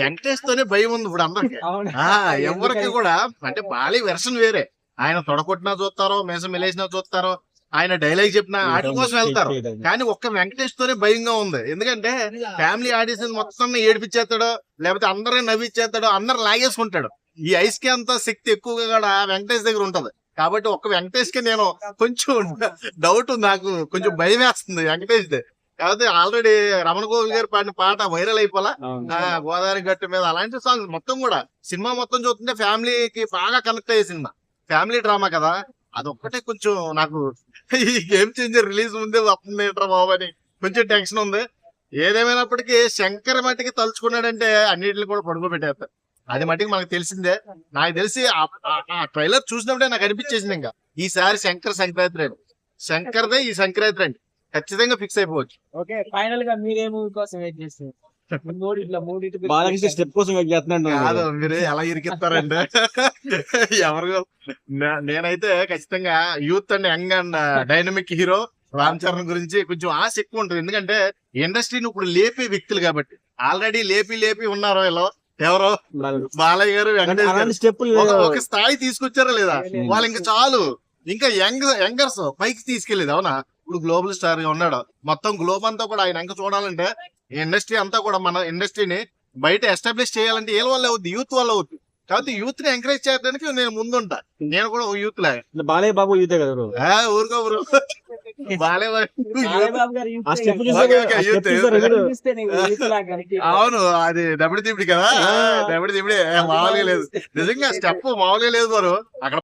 వెంకటేష్ తోనే భయం ఉంది ఇప్పుడు అందరికి. ఎవరికి కూడా అంటే బాలి వెర్షన్ వేరే. ఆయన తొడగొట్టినా చూస్తారో మీసం మెలేసినా చూస్తారో ఆయన డైలాగ్ చెప్పినా వాటి కోసం వెళ్తారు. కానీ ఒక్క వెంకటేష్ తోనే భయంగా ఉంది. ఎందుకంటే ఫ్యామిలీ ఆడియన్స్ మొత్తం ఏడిపించేస్తాడు లేకపోతే అందరిని నవ్విచ్చేస్తాడు అందరు లాగేసుకుంటాడు. ఈ ఐస్కి అంత శక్తి ఎక్కువగా కూడా వెంకటేష్ దగ్గర ఉంటది. కాబట్టి ఒక్క వెంకటేష్కి నేను కొంచెం డౌట్ నాకు కొంచెం భయం వేస్తుంది వెంకటేష్ ది కాకపోతే ఆల్రెడీ రమణ గోపి గారు పాడిన పాట వైరల్ అయిపోలా? గోదావరి గట్టు మీద. అలాంటి సాంగ్ మొత్తం కూడా సినిమా మొత్తం చూస్తుంటే ఫ్యామిలీకి బాగా కనెక్ట్ అయ్యే సినిమా. ఫ్యామిలీ డ్రామా కదా? అదొక్కటే కొంచెం నాకు ఈ గేమ్ చేంజర్ రిలీజ్ ముందే వస్తుంది ఏంట్రా బాబు అని కొంచెం టెన్షన్ ఉంది. ఏదేమైనప్పటికీ శంకర్ మట్టికి తలుచుకున్నాడంటే అన్నిటిని కూడా పడుకోబెట్టేస్తారు అది మట్టికి మనకు తెలిసిందే. నాకు తెలిసి ఆ ట్రైలర్ చూసినప్పుడే నాకు అనిపించేసింది ఇంకా. ఈసారి శంకర్ సంక్రాంతి రండి శంకర్దే ఈ సంక్రాంతి రండి ఖచ్చితంగా ఫిక్స్ అయిపోవచ్చు. ఓకే ఫైనల్గా మీరే మూవీ కోసం వెయిట్ చేస్తారు మూడిట్లో మూడిటి బాలకృష్ణ స్టెప్ కోసం వెయిట్ చేస్తున్నాడు కాదు మీరు ఎలా ఎవరు? నేనైతే ఖచ్చితంగా youth and young and dynamic hero Ram Charan గురించి కొంచెం ఆశ ఎక్కువ ఉంటుంది. ఎందుకంటే ఇండస్ట్రీని ఇప్పుడు లేపే వ్యక్తులు కాబట్టి. ఆల్రెడీ లేపి లేపి ఉన్నారు ఇలా ఎవరో? బాలయ్య. గారు వెంకటేష్ ఒక స్థాయి తీసుకొచ్చారా లేదా? వాళ్ళు ఇంకా చాలు. ఇంకా యంగ్ యంగర్స్ పైకి తీసుకెళ్ళేదు అవునా? ఇప్పుడు గ్లోబల్ స్టార్గా ఉన్నాడు. మొత్తం గ్లోబ్ అంతా కూడా ఆయన ఇంకా చూడాలంటే ఇండస్ట్రీ అంతా కూడా మన ఇండస్ట్రీని బయట ఎస్టాబ్లిష్ చేయాలంటే ఏ వల్ల అవుద్ది యూత్ వల్ల అవుద్ది. కాబట్టి యూత్ని ఎంకరేజ్ చేయడానికి నేను ముందుంటా. నేను కూడా యూత్ లాగా బాలయ్య బాబు యూతే కదా bro. ఆ, ఊరుకో బ్రో. అవును అది దెబ్బడి దిబ్బడి కదా. దెబ్బడి దిబ్బడి మామూలుగా లేదు. నిజంగా స్టెప్ మామూలుగా లేదు బారు అక్కడ